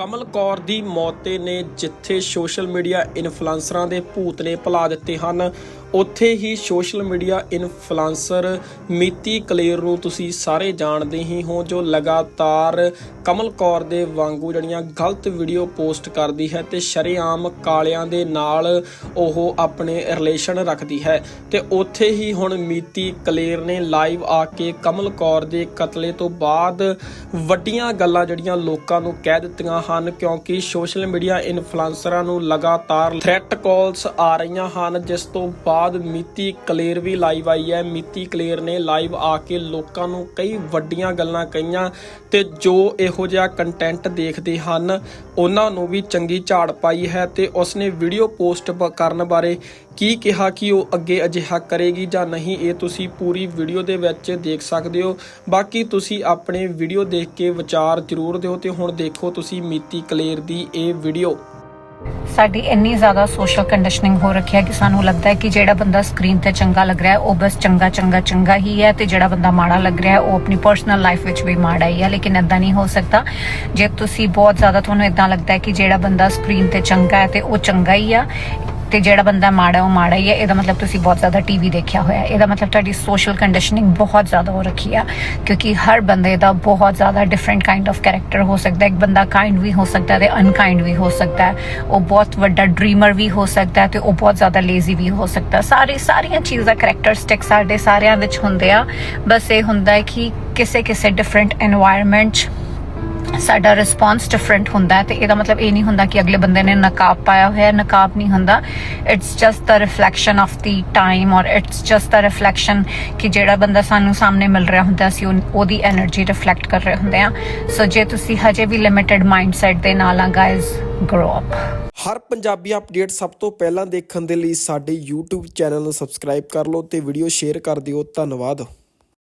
ਕਮਲ ਕੌਰ ਦੀ ਮੌਤ ਤੇ ਨੇ ਜਿੱਥੇ ਸੋਸ਼ਲ ਮੀਡੀਆ ਇਨਫਲੂਐਂਸਰਾਂ ਦੇ ਭੂਤ ਨੇ ਭੁਲਾ ਦਿੱਤੇ ਹਨ। ਉੱਥੇ ਹੀ social media influencer Meeti Kaler ਨੂੰ ਤੁਸੀਂ ਸਾਰੇ ਜਾਣਦੇ ਹੀ ਹੋ, ਜੋ ਲਗਾਤਾਰ ਕਮਲ ਕੌਰ ਦੇ ਵਾਂਗੂ ਜਿਹੜੀਆਂ ਗਲਤ ਵੀਡੀਓ ਪੋਸਟ ਕਰਦੀ ਹੈ ਤੇ ਸ਼ਰੇਆਮ ਕਾਲਿਆਂ ਦੇ ਨਾਲ ਉਹ ਆਪਣੇ ਰਿਲੇਸ਼ਨ ਰੱਖਦੀ ਹੈ। ਤੇ ਉੱਥੇ ਹੀ ਹੁਣ ਮੀਤੀ ਕਲੇਰ ਨੇ ਲਾਈਵ ਆ ਕੇ ਕਮਲ ਕੌਰ ਦੇ ਕਤਲੇ ਤੋਂ ਬਾਅਦ ਵੱਡੀਆਂ ਗੱਲਾਂ ਜਿਹੜੀਆਂ ਲੋਕਾਂ ਨੂੰ ਕਹਿ ਦਿੱਤੀਆਂ ਹਨ, ਕਿਉਂਕਿ ਸੋਸ਼ਲ ਮੀਡੀਆ ਇਨਫਲੂਐਂਸਰਾਂ ਨੂੰ ਲਗਾਤਾਰ ਥ੍ਰੈਟ ਕਾਲਸ ਆ ਰਹੀਆਂ ਹਨ, ਜਿਸ ਤੋਂ ਬਾਅਦ ਬਾਅਦ ਮਿਤੀ ਕਲੇਰ ਵੀ ਲਾਈਵ ਆਈ ਹੈ। ਮਿਤੀ ਕਲੇਰ ਨੇ ਲਾਈਵ ਆ ਕੇ ਲੋਕਾਂ ਨੂੰ ਕਈ ਵੱਡੀਆਂ ਗੱਲਾਂ ਕਹੀਆਂ ਤੇ ਜੋ ਇਹੋ ਜਿਹਾ ਕੰਟੈਂਟ ਦੇਖਦੇ ਹਨ, ਉਹਨਾਂ ਨੂੰ ਵੀ ਚੰਗੀ ਝਾੜ ਪਾਈ ਹੈ ਤੇ ਉਸਨੇ ਵੀਡੀਓ ਪੋਸਟ ਕਰਨ ਬਾਰੇ ਕੀ ਕਿਹਾ ਕਿ ਉਹ ਅੱਗੇ ਅਜਿਹਾ ਕਰੇਗੀ ਜਾਂ ਨਹੀਂ, ਇਹ ਤੁਸੀਂ ਪੂਰੀ ਵੀਡੀਓ ਦੇ ਵਿੱਚ ਦੇਖ ਸਕਦੇ ਹੋ। ਬਾਕੀ ਤੁਸੀਂ ਆਪਣੇ ਵੀਡੀਓ ਦੇਖ ਕੇ ਵਿਚਾਰ ਜ਼ਰੂਰ ਦਿਓ ਤੇ ਹੁਣ ਦੇਖੋ ਤੁਸੀਂ ਮਿਤੀ ਕਲੇਰ ਦੀ ਇਹ ਵੀਡੀਓ ਸਾਡੀ ਇੰਨੀ ਜ਼ਿਆਦਾ ਸੋਸ਼ਲ ਕੰਡੀਸ਼ਨਿੰਗ ਹੋ ਰੱਖੀ ਹੈ ਕਿ ਸਾਨੂੰ ਲੱਗਦਾ ਹੈ ਕਿ ਜਿਹੜਾ ਬੰਦਾ ਸਕਰੀਨ ਤੇ ਚੰਗਾ ਲੱਗ ਰਿਹਾ ਹੈ, ਉਹ ਬਸ ਚੰਗਾ ਚੰਗਾ ਚੰਗਾ ਹੀ ਹੈ ਤੇ ਜਿਹੜਾ ਬੰਦਾ ਮਾੜਾ ਲੱਗ ਰਿਹਾ ਹੈ, ਉਹ ਆਪਣੀ ਪਰਸਨਲ ਲਾਈਫ ਵਿੱਚ ਵੀ ਮਾੜਾ ਹੀ ਹੈ। ਲੇਕਿਨ ਇਦਾਂ ਨਹੀਂ ਹੋ ਸਕਦਾ। ਜੇ ਤੁਸੀਂ ਬਹੁਤ ਜ਼ਿਆਦਾ ਤੁਹਾਨੂੰ ਇਦਾਂ ਲੱਗਦਾ ਹੈ ਕਿ ਜਿਹੜਾ ਬੰਦਾ ਸਕਰੀਨ ਤੇ ਚੰਗਾ ਹੈ ਤੇ ਉਹ ਚੰਗਾ ਹੀ ਆ ਤੇ ਜਿਹੜਾ ਬੰਦਾ ਮਾੜਾ ਉਹ ਮਾੜਾ ਹੀ ਹੈ। ਇਹਦਾ ਮਤਲਬ ਤੁਸੀਂ ਬਹੁਤ ਜ਼ਿਆਦਾ ਟੀਵੀ ਦੇਖਿਆ ਹੋਇਆ ਇਹਦਾ ਮਤਲਬ ਤੁਹਾਡੀ ਸੋਸ਼ਲ ਕੰਡੀਸ਼ਨਿੰਗ ਬਹੁਤ ਜ਼ਿਆਦਾ ਹੋ ਰੱਖੀ ਆ, ਕਿਉਂਕਿ ਹਰ ਬੰਦੇ ਦਾ ਬਹੁਤ ਜ਼ਿਆਦਾ ਡਿਫਰੈਂਟ ਕਾਈਂਡ ਆਫ ਕੈਰੈਕਟਰ ਹੋ ਸਕਦਾ ਇੱਕ ਬੰਦਾ ਕਾਈਂਡ ਵੀ ਹੋ ਸਕਦਾ ਤੇ ਅਨਕਾਈਂਡ ਵੀ ਹੋ ਸਕਦਾ ਹੈ। ਉਹ ਬਹੁਤ ਵੱਡਾ ਡ੍ਰੀਮਰ ਵੀ ਹੋ ਸਕਦਾ ਤੇ ਉਹ ਬਹੁਤ ਜ਼ਿਆਦਾ ਲੇਜ਼ੀ ਵੀ ਹੋ ਸਕਦਾ ਸਾਰੇ, ਸਾਰੀਆਂ ਚੀਜ਼ਾਂ ਕੈਰੈਕਟਰਿਸਟਿਕ ਸਾਡੇ ਸਾਰਿਆਂ ਵਿੱਚ ਹੁੰਦੇ ਆ। ਬਸ ਇਹ ਹੁੰਦਾ ਹੈ ਕਿ ਕਿਸੇ ਕਿਸੇ ਡਿਫਰੈਂਟ এনवायरमेंट ਸਾਡਾ ਰਿਸਪੌਂਸ ਡਿਫਰੈਂਟ ਹੁੰਦਾ ਹੈ ਤੇ ਇਹਦਾ ਮਤਲਬ ਇਹ ਨਹੀਂ ਹੁੰਦਾ ਕਿ ਅਗਲੇ ਬੰਦੇ ਨੇ ਨਕਾਬ ਪਾਇਆ ਹੋਇਆ ਹੈ, ਨਕਾਬ ਨਹੀਂ ਹੁੰਦਾ। It's just the reflection of the time ਔਰ ਇਟਸ ਜਸਟ ਦਾ ਰਿਫਲੈਕਸ਼ਨ ਕਿ ਜਿਹੜਾ ਬੰਦਾ ਸਾਨੂੰ ਸਾਹਮਣੇ ਮਿਲ ਰਿਹਾ ਹੁੰਦਾ ਸੀ ਉਹਦੀ એનર્ਜੀ ਰਿਫਲੈਕਟ ਕਰ ਰਹੇ ਹੁੰਦੇ ਆ। ਸੋ ਜੇ ਤੁਸੀਂ ਹਜੇ ਵੀ ਲਿਮਿਟਿਡ ਮਾਈਂਡਸੈਟ ਦੇ ਨਾਲ ਆ ਗਾਇਜ਼ ਗਰੋ ਅਪ ਹਰ ਪੰਜਾਬੀ ਅਪਡੇਟ ਸਭ ਤੋਂ ਪਹਿਲਾਂ ਦੇਖਣ ਦੇ ਲਈ ਸਾਡੇ YouTube ਚੈਨਲ ਨੂੰ ਸਬਸਕ੍ਰਾਈਬ ਕਰ ਲਓ ਤੇ ਵੀਡੀਓ ਸ਼ੇਅਰ ਕਰ ਦਿਓ। ਧੰਨਵਾਦ।